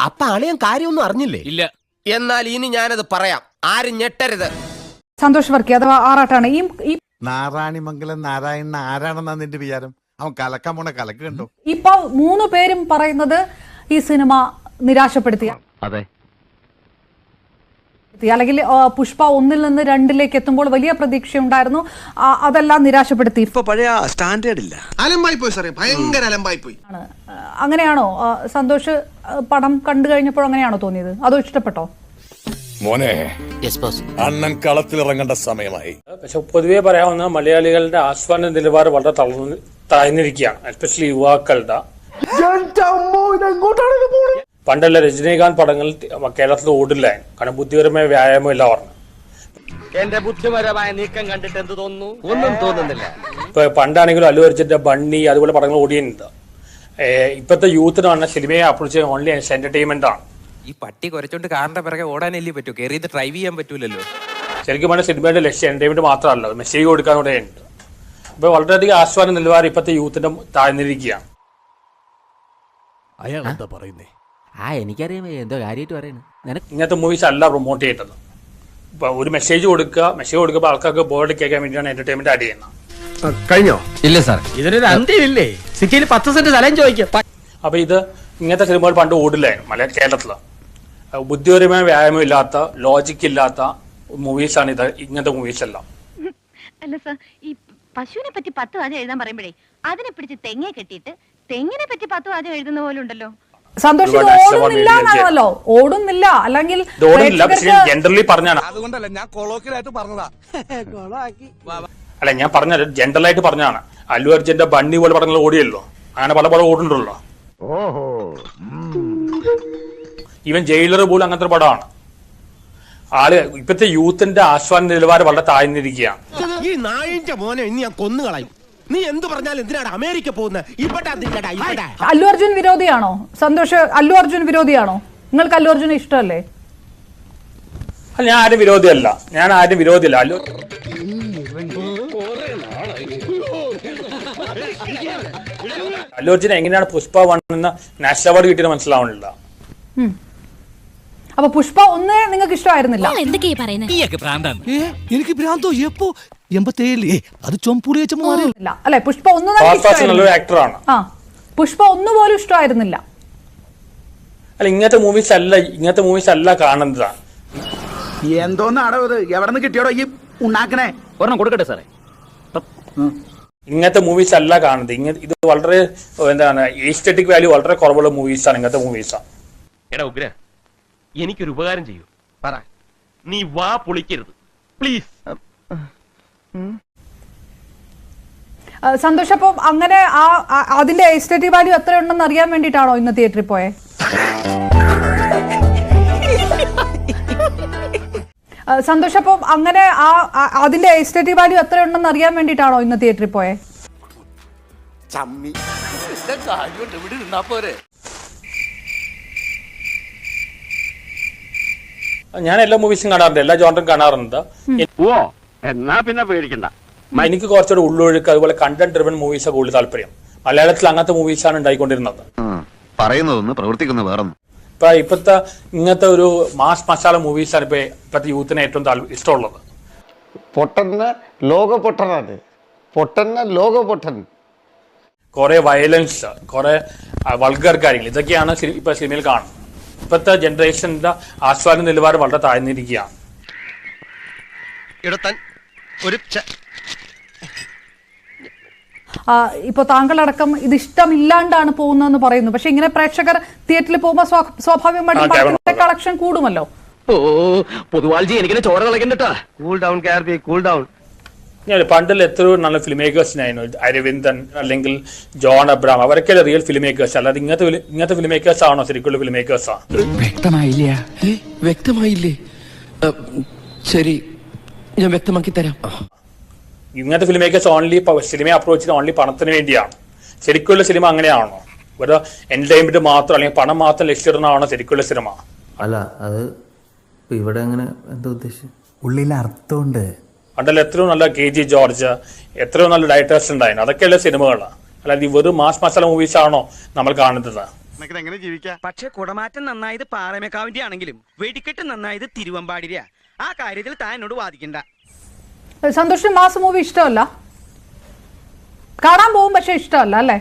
അപ്പൊ അളിയൻ കാര്യമൊന്നും അറിഞ്ഞില്ലേ? ഇല്ല. എന്നാൽ ഇനി ഞാനത് പറയാം. ആരും ഞെട്ടരുത്. സന്തോഷ് വർക്കി അഥവാ ആറാട്ടാണ്. ഈ ഈ നാരായണിമംഗലം നാരായണൻ ആരാണെന്നാ നിന്റെ വിചാരം? അവൻ കലക്കാൻ പോണ കലക്ക് കണ്ടോ? ഇപ്പൊ മൂന്ന് പേരും പറയുന്നത് ഈ സിനിമ നിരാശപ്പെടുത്തിയ അതെ. അല്ലെങ്കിൽ പുഷ്പ ഒന്നിൽ നിന്ന് രണ്ടിലേക്ക് എത്തുമ്പോൾ വലിയ പ്രതീക്ഷയുണ്ടായിരുന്നു. ഉണ്ടായിരുന്നു അതെല്ലാം നിരാശപ്പെടുത്തി. ഇപ്പൊ പഴയ സ്റ്റാൻഡേർഡ് ഇല്ല. അലമ്പായി പോയി സാറേ. ഭയങ്കര അലമ്പായി പോയി. അങ്ങനെയാണോ? സന്തോഷ് പടം കണ്ടു കഴിഞ്ഞപ്പോൾ അങ്ങനെയാണോ തോന്നിയത്? അതോ ഇഷ്ടപ്പെട്ടോ? മോനെ അണ്ണൻ കളത്തിലിറങ്ങേണ്ട സമയമായി. പക്ഷെ പൊതുവേ പറയാവുന്ന മലയാളികളുടെ ആസ്വാദന നിലവാരം വളരെ തളർന്ന് താഴ്ന്നിരിക്കുകയാണ് എസ്പെഷ്യലി യുവാക്കളുടെ. പണ്ടുള്ള രജനീകാന്ത് പടങ്ങൾ കേരളത്തിൽ ഓടില്ല? കാരണം ബുദ്ധിപരമായ വ്യായാമം ഇല്ല പറഞ്ഞു. എന്റെ ബുദ്ധിപരമായ നീക്കം കണ്ടിട്ട് എന്ത് തോന്നുന്നു? ഒന്നും തോന്നുന്നില്ല. ഇപ്പൊ പണ്ടാണെങ്കിലും അല്ലു അർജുന്റെ ബണ്ണി അതുപോലെ പടങ്ങൾ ഓടിയുണ്ട് ഇപ്പത്തെ ഇപ്പോഴത്തെ യൂത്തിന് പറഞ്ഞ സിനിമയെ അപ്രോച്ച് ചെയ്യാൻ ഓൺലി എന്റർടൈൻമെന്റ് ആണ്. ഈ പട്ടി കുറച്ചുകൊണ്ട് കാറിന്റെ പിറകെ ഓടാനല്ലേ പറ്റൂ? കയറി ഡ്രൈവ് ചെയ്യാൻ പറ്റൂലല്ലോ. ശരിക്കും പറഞ്ഞാൽ സിനിമയുടെ ലക്ഷ്യം എന്റർടൈൻമെന്റ് മാത്രമല്ല. മെസ്സേജ് കൊടുക്കാൻ കൂടെ ഉണ്ട്. ഇപ്പൊ വളരെയധികം ആസ്വാദന നിലവാരം ഇപ്പോഴത്തെ യൂത്തിന്റെ താഴ്ന്നിരിക്കുകയാണ്. അയാൾ എന്താ പറയുന്നേ? ആ എനിക്കറിയാം. എന്തോ കാര്യമായിട്ട് പറയണ. നിനക്ക് ഇങ്ങനത്തെ മൂവീസ് അല്ല പ്രൊമോട്ട് ചെയ്തത് ഇപ്പൊ ഒരു മെസ്സേജ് കൊടുക്കുക മെസ്സേജ് കൊടുക്കുമ്പോൾ ആൾക്കാർക്ക് ബോർഡ് കേൾക്കാൻ വേണ്ടിയാണ് എന്റർടൈൻമെന്റ് ആഡ് ചെയ്യുന്നത്. കഴിഞ്ഞോ? ഇല്ല സാർ. ഇതിനൊരു അന്ത്യമില്ലേ? സിറ്റിയിൽ പത്ത് സെന്റ് സ്ഥലം ചോദിക്കും. അപ്പൊ ഇത് ഇങ്ങനത്തെ സിനിമകൾ പണ്ട് ഓടില്ലായിരുന്നു മലയാള കേരളത്തിൽ. ബുദ്ധിപരമായ വ്യായാമം ഇല്ലാത്ത ലോജിക്ക് ഇല്ലാത്ത മൂവീസാണ് ഇത് ഇങ്ങനത്തെ മൂവീസ് എല്ലാം. അല്ല സാർ ഈ പശുവിനെ പറ്റി പത്ത് വാചകം എഴുതാൻ പറയുമ്പോഴേ അതിനെ പിടിച്ച് തെങ്ങെ കെട്ടിയിട്ട് തെങ്ങിനെ പറ്റി പത്ത് വാചകം എഴുതുന്ന പോലെ ഉണ്ടല്ലോ. സന്തോഷ് ഓടുന്നില്ല എന്നാണല്ലോ. ഓടുന്നില്ല. അല്ലെങ്കിൽ ഓടുന്നില്ല ജനറലി പറഞ്ഞാണ്. അതുകൊണ്ടല്ല ഞാൻ കൊളോക്കിലായിട്ട് പറഞ്ഞതാ. അല്ല ഞാൻ പറഞ്ഞത് ജനറലായിട്ട് പറഞ്ഞാണ് അല്ലു അർജുന്റെ ബണ്ണി പോലെ പറഞ്ഞ ഓടിയല്ലോ. അങ്ങനെ പല പല ഓടുന്നുണ്ടല്ലോ. ഇവൻ ജയിലർ പോലും അങ്ങനത്തെ ഒരു പടമാണ്. ആൾ ഇപ്പത്തെ യൂത്തിന്റെ ആസ്വാദന നിലവാരം വളരെ താഴ്ന്നിരിക്കുകയാണ്. ഈ നായിന്റെ മോനെ ഇനി ഞാൻ കൊന്നു കളയും നീ എന്ത് പറഞ്ഞാലും എന്തിനാണ് അമേരിക്ക പോകുന്നത് ഇവിടെ അതില്ലടാ ഇവിടെ അല്ലു അർജുൻ വിരോധിയാണോ? സന്തോഷ് അല്ലു അർജുൻ വിരോധിയാണോ? നിങ്ങൾക്ക് അല്ലു അർജുനെ ഇഷ്ടമല്ലേ? അല്ല, ഞാൻ ആരും വിരോധിയല്ല. ഞാൻ ആരും വിരോധിയല്ല. അല്ലു അല്ലു അർജുൻ എങ്ങനെയാണ് പുഷ്പ വൺ എന്ന നാഷണൽ അവാർഡ് കിട്ടിയത് മനസ്സിലാവണില്ല അപ്പൊ പുഷ്പ ഒന്ന് നിങ്ങൾക്ക് ഇഷ്ടമായിരുന്നില്ല. എന്തൊക്കെയാ പറയുന്നത് എനിക്ക് ഭ്രാന്തോ? എപ്പോ? എൺപത്തേഴിലേ. അത് ചൊമ്പുളി വെച്ച മാറി ഇല്ല അല്ലെ പുഷ്പ ഒന്ന് പുഷ്പ ഒന്ന് പോലും ഇഷ്ടമായിരുന്നില്ല. ഇങ്ങനത്തെ മൂവീസ് അല്ല ഇങ്ങനത്തെ മൂവീസ് അല്ല എവിടെ കിട്ടിയോടോ ഈ ഉണ്ടാക്കണേ? ഒരെണ്ണം കൊടുക്കട്ടെ സാറേ. ഇങ്ങനത്തെ മൂവീസ് അല്ല കാണുന്നത്. ഇത് വളരെ എന്താണ് എസ്റ്റെറ്റിക് വാല്യൂ വളരെ കുറവുള്ള മൂവീസാണ് ഇങ്ങനത്തെ മൂവീസാണ് എടാ ഉഗ്ര എനിക്കൊരു ഉപകാരം ചെയ്യൂ. പറ. നീ വാ പൊളിക്കരുത്. പ്ലീസ് സന്തോഷ് അപ്പൊ അങ്ങനെ ആ അതിന്റെ എസ്റ്റേറ്റ് വാല്യൂ എത്ര ഉണ്ടെന്ന് അറിയാൻ വേണ്ടിട്ടാണോ ഇന്ന് തിയേറ്ററിൽ പോയെ? സന്തോഷ് അപ്പൊ അങ്ങനെ ആ അതിന്റെ എസ്റ്റേറ്റ് വാല്യൂ എത്ര ഉണ്ടെന്ന് അറിയാൻ വേണ്ടിട്ടാണോ ഇന്ന് തിയേറ്ററിൽ പോയെ? ഞാൻ എല്ലാ മൂവീസും കാണാറുണ്ട്. എല്ലാ ജോണറും കാണാറുണ്ട്. ഓ എന്നാ പിന്നെ പേടിക്കണ്ട. എനിക്ക് കുറച്ചുകൂടെ ഉള്ളൊഴുക്ക് അതുപോലെ കണ്ടന്റ് ഡ്രിവൻ മൂവീസ് കൂടുതൽ താല്പര്യം. മലയാളത്തിൽ അങ്ങനത്തെ മൂവീസാണ് ഉണ്ടായിക്കൊണ്ടിരുന്നത്. പറയുന്നതൊന്ന് പ്രവർത്തിക്കുന്ന വേറെ ഇപ്പൊ ഇപ്പോഴത്തെ ഇങ്ങനത്തെ ഒരു മാസ് മസാല മൂവീസാണ് ഇപ്പൊ ഇപ്പോഴത്തെ യൂത്തിന് ഏറ്റവും ഇഷ്ടമുള്ളത്. പൊട്ടന്ന ലോക പൊട്ടനാണ് പൊട്ടന്ന ലോക പൊട്ടൻ കുറെ വയലൻസ് കുറെ വൾഗർ കാര്യങ്ങൾ ഇതൊക്കെയാണ് ഇപ്പൊ സിനിമയിൽ കാണുന്നത്. ഇപ്പോഴത്തെ ജനറേഷന്റെ ആസ്വാദന നിലവാരം വളരെ താഴ്ന്നിരിക്കുകയാണ്. ഇടത്തൻ ഒരു ആ, ഇപ്പൊ താങ്കളടക്കം ഇത് ഇഷ്ടമില്ലാണ്ടാണ് പോകുന്നതെന്ന് പറയുന്നു. പക്ഷെ ഇങ്ങനെ പ്രേക്ഷകർ തിയേറ്ററിൽ പോകുമ്പോൾ സ്വാ- സ്വാഭാവികമായിട്ടും പടത്തിന്റെ കളക്ഷൻ കൂടുമല്ലോ. ഓ പൊതുവാൾജി എനിക്കിനെ ചോര കളക്കണ്ടട്ടാ cool down K R P cool down ഞാൻ പണ്ടിൽ എത്രയോ നല്ല ഫിലിം മേക്കേഴ്സിനായിരുന്നു അരവിന്ദൻ അല്ലെങ്കിൽ ജോൺ അബ്രാം അവരൊക്കെ റിയൽ ഫിലിം മേക്കേഴ്സ് അല്ലാതെ ഇങ്ങനത്തെ ഇങ്ങനത്തെ ഫിലിം മേക്കേഴ്സ് ആണോ ശരിക്കുള്ള ഫിലിം മേക്കേഴ്സാ വ്യക്തമായില്ല? വ്യക്തമായില്ലേ? ശരി ഞാൻ വ്യക്തമാക്കി തരാം. ഇങ്ങനത്തെ ഫിലിം മേക്കേഴ്സ് ഓൺലി സിനിമയെ അപ്രോച്ച് ചെയ്ത് ഓൺലി പണത്തിന് വേണ്ടിയാണ്. ശരിക്കുള്ള സിനിമ അങ്ങനെയാണോ? ഒരു എന്റർടൈൻമെന്റ് മാത്രം അല്ലെങ്കിൽ പണം മാത്രം ലക്ഷ്യമിടുന്നതാണോ ശരിക്കുള്ള സിനിമ അല്ല അത് ഇവിടെ അങ്ങനെ എന്താ ഉദ്ദേശം ഉള്ളിൽ അർത്ഥമുണ്ട്. പണ്ടല്ല എത്രയോ നല്ല കെ ജി ജോർജ് എത്രയോ നല്ല ഡയറക്ടേഴ്സ് ഉണ്ടായിരുന്നു. അതൊക്കെയല്ലേ സിനിമകളാണ് അല്ലാതെ ഈ വെറും മാസ് മസാല മൂവീസ് ആണോ നമ്മൾ കാണുന്നത്? എങ്ങനെ ജീവിക്കാം? പക്ഷെ കുടമാറ്റം നന്നായത് പാറമേക്കാവിന്റെ ആണെങ്കിലും വെടിക്കെട്ട് നന്നായത് തിരുവമ്പാടിരിയാ ആ കാര്യത്തിൽ താൻ എന്നോട് വാദിക്കണ്ട. സന്തോഷിന് മാസ് മൂവി ഇഷ്ടമല്ല. കാണാൻ പോകും പക്ഷെ ഇഷ്ടമല്ല അല്ലേ?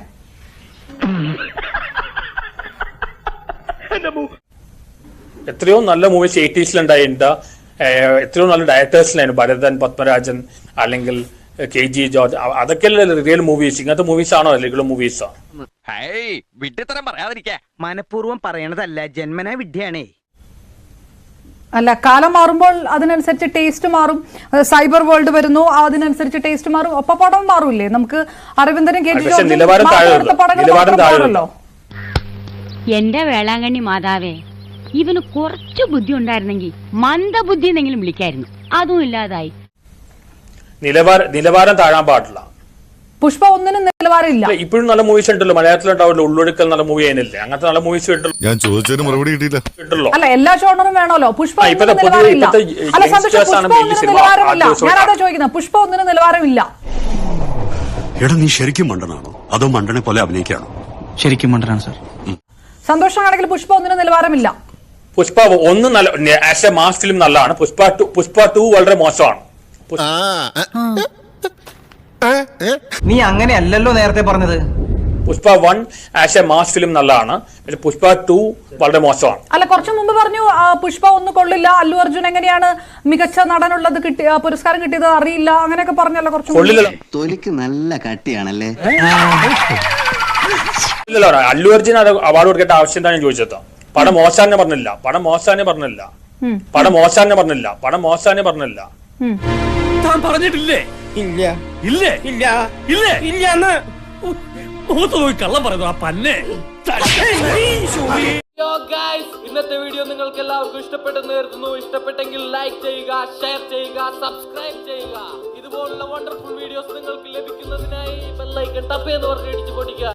എത്രയോ നല്ല മൂവീസ് എയ്റ്റീസിലുണ്ടായിട്ടുണ്ട് എത്രയോ നല്ല ഡയറക്ടേഴ്സിലായിരുന്നു. ഭരതൻ പത്മരാജൻ അല്ലെങ്കിൽ കെ ജി ജോർജ്. അതൊക്കെ റിയൽ മൂവീസ് ഇങ്ങനത്തെ മൂവീസ് ആണോ റെഗുലർ മൂവീസോ വിഡ്ഢിത്തരം പറയാതിരിക്കാ. മനഃപൂർവം പറയണതല്ല. ജന്മന വിഡ്ഢിയാണേ. അല്ല കാലം മാറുമ്പോൾ അതിനനുസരിച്ച് ടേസ്റ്റ് മാറും. സൈബർ വേൾഡ് വരുന്നു അതിനനുസരിച്ച് ടേസ്റ്റ് മാറും. ഒപ്പ പടം മാറൂലേ നമുക്ക് അരവിന്ദനും കെ ജി പക്ഷെ നിലവാരം താഴെ എടുത്ത ഉള്ളൂ. പടങ്ങൾ നിലവാരം മാത്രം താഴെ മാറുമല്ലോ എന്റെ വേളാങ്കണ്ണി മാതാവേ ഇവന് കുറച്ച് ബുദ്ധി ഉണ്ടായിരുന്നെങ്കിൽ മന്ദബുദ്ധി എന്നെങ്കിലും വിളിക്കായിരുന്നു. അതും ഇല്ലാതായി. നിലവാരം നിലവാരം താഴാൻ പാടില്ല. പുഷ്പ ഒന്നിനും നിലവാരമില്ല. ഇപ്പോഴും നല്ല മൂവീസ് ഉണ്ടല്ലോ. മലയാളത്തിൽ ഉണ്ടാവില്ല ഉള്ളൊടുക്കൽ നല്ല മൂവി ആയിരുന്നില്ലേ അങ്ങനത്തെ നല്ല മൂവീസ് ഞാൻ ചോദിച്ചതിന് മറുപടി കിട്ടിയില്ല. അല്ല എല്ലാ ഷോണറും വേണമല്ലോ. പുഷ്പ ചോദിക്കുന്ന നിലവാരമില്ല. അല്ല സന്തോഷം പുഷ്പ ഒന്നിനും സിനിമ നിലവാരമില്ല. ഞാനതാ. ചോദിക്കുന്നത്. പുഷ്പ ഒന്നിനും നിലവാരമില്ല. എടാ നീ ശരിക്കും മണ്ടനാണോ? അതോ മണ്ടനെ പോലെ അഭിനയിക്കാണോ ശരിക്കും മണ്ടനാണ് സാർ സന്തോഷമാണെങ്കിൽ പുഷ്പ ഒന്നിനും നിലവാരമില്ല. പുഷ്പ ഒന്ന് നല്ല ആസ് എ മാസ് ഫിലിം നല്ലതാണ്. പുഷ്പ ടു പുഷ്പ ടു വളരെ മോശമാണ്. നീ അങ്ങനെയല്ലല്ലോ നേരത്തെ പറഞ്ഞത്. Pushpa one as a mass film നല്ലതാണ്. പക്ഷെ പുഷ്പ ടു വളരെ മോശമാണ്. അല്ല കുറച്ചു മുമ്പ് പറഞ്ഞു പുഷ്പ ഒന്ന് കൊള്ളില്ല. അല്ലു അർജുൻ എങ്ങനെയാണ് മികച്ച നടനുള്ളത് കിട്ടിയ പുരസ്കാരം കിട്ടിയത് അറിയില്ല. അങ്ങനെയൊക്കെ പറഞ്ഞല്ലോ കുറച്ച് തൊലിക്ക് നല്ല കട്ടിയാണല്ലേ? ഇല്ലല്ലോ അല്ലു അർജുൻ അത് അവാർഡ് കൊടുക്കേണ്ട ആവശ്യം എന്താണ് ഞാൻ ചോദിച്ചത്? പടം മോശാന്നെ പറഞ്ഞില്ല. പടം മോശാന്നെ പറഞ്ഞില്ല. പണം പടം മോശാന്നെ പറഞ്ഞില്ല. പടം മോശാന്നെ പറഞ്ഞില്ല. താൻ പറഞ്ഞിട്ടില്ലേ? ഇല്ല. ഇല്ലേ? ഇല്ല. ഇല്ലേ? ഇല്ല മുഖത്ത് പോയി കള്ളം പറയുന്നു ആ പന്നെ. ഇന്നത്തെ വീഡിയോ നിങ്ങൾക്ക് എല്ലാവർക്കും ഇഷ്ടപ്പെട്ടെന്ന് കരുതുന്നു. ഇഷ്ടപ്പെട്ടെങ്കിൽ ലൈക്ക് ചെയ്യുക ഷെയർ ചെയ്യുക സബ്സ്ക്രൈബ് ചെയ്യുക. ഇതുപോലുള്ള വണ്ടർഫുൾ വീഡിയോസ് നിങ്ങൾക്ക് ലഭിക്കുന്നതിനായി ബെല്ലൈക്കൺ ടപ്പ് എന്ന് പറഞ്ഞ് ഇടിച്ചു പൊടിക്കുക